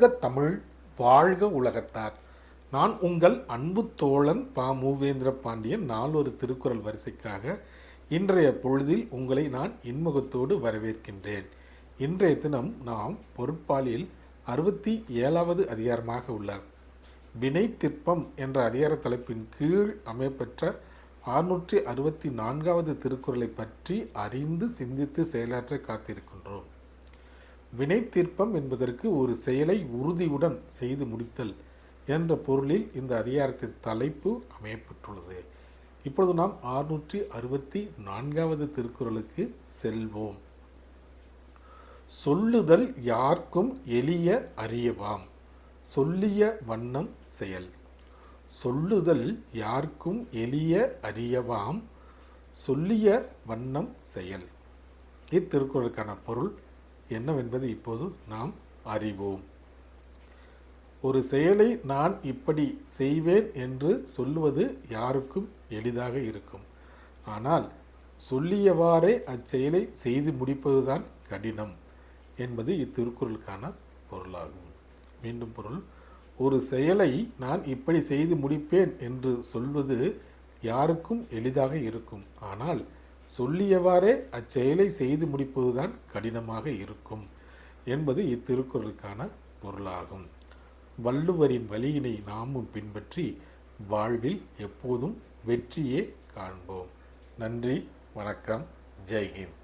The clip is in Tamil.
வாழ்க தமிழ் வாழ்க உலகத்தார். நான் உங்கள் அன்பு தோழன் பா. மூவேந்திர பாண்டியன். நாலொரு திருக்குறள் வரிசைக்காக இன்றைய பொழுதில் உங்களை நான் இன்முகத்தோடு வரவேற்கின்றேன். இன்றைய தினம் நாம் பொருட்பாலில் அறுபத்தி ஏழாவது அதிகாரமாக உள்ளார். வினை திற்பம் என்ற அதிகார தலைப்பின் கீழ் அமையப்பெற்ற அறுநூற்றி அறுபத்தி நான்காவது திருக்குறளை பற்றி அறிந்து சிந்தித்து செயலாற்ற காத்திருக்கின்றோம். வினை தீர்ப்பம் என்பதற்கு ஒரு செயலை உறுதியுடன் செய்து முடித்தல் என்ற பொருளில் இந்த அதிகாரத்தின் தலைப்பு அமையப்பட்டுள்ளது. இப்பொழுது நாம் ஆறுநூற்றி அறுபத்தி நான்காவது திருக்குறளுக்கு செல்வோம். சொல்லுதல் யார்க்கும் எளிய அறியவாம். சொல்லிய வண்ணம் செயல். சொல்லுதல் யார்க்கும் எளிய அறியவாம். சொல்லிய வண்ணம் செயல். இத்திருக்குறளுக்கான பொருள் என்னவென்பது இப்போது நாம் அறிவோம். ஒரு செயலை நான் இப்படி செய்வேன் என்று சொல்லுவது யாருக்கும் எளிதாக இருக்கும். ஆனால் சொல்லியவாறே அச்செயலை செய்து முடிப்பதுதான் கடினம் என்பது இத்திருக்குறளுக்கான பொருளாகும். மீண்டும் பொருள் ஒரு செயலை நான் இப்படி செய்து முடிப்பேன் என்று சொல்வது யாருக்கும் எளிதாக இருக்கும். ஆனால் சொல்லியவாறே அச்செயலை செய்து முடிப்பதுதான் கடினமாக இருக்கும் என்பது இத்திருக்குறளுக்கான பொருளாகும். வள்ளுவரின் வழியினை நாமும் பின்பற்றி வாழ்வில் எப்போதும் வெற்றியே காண்போம். நன்றி வணக்கம் ஜெய்ஹிந்த்.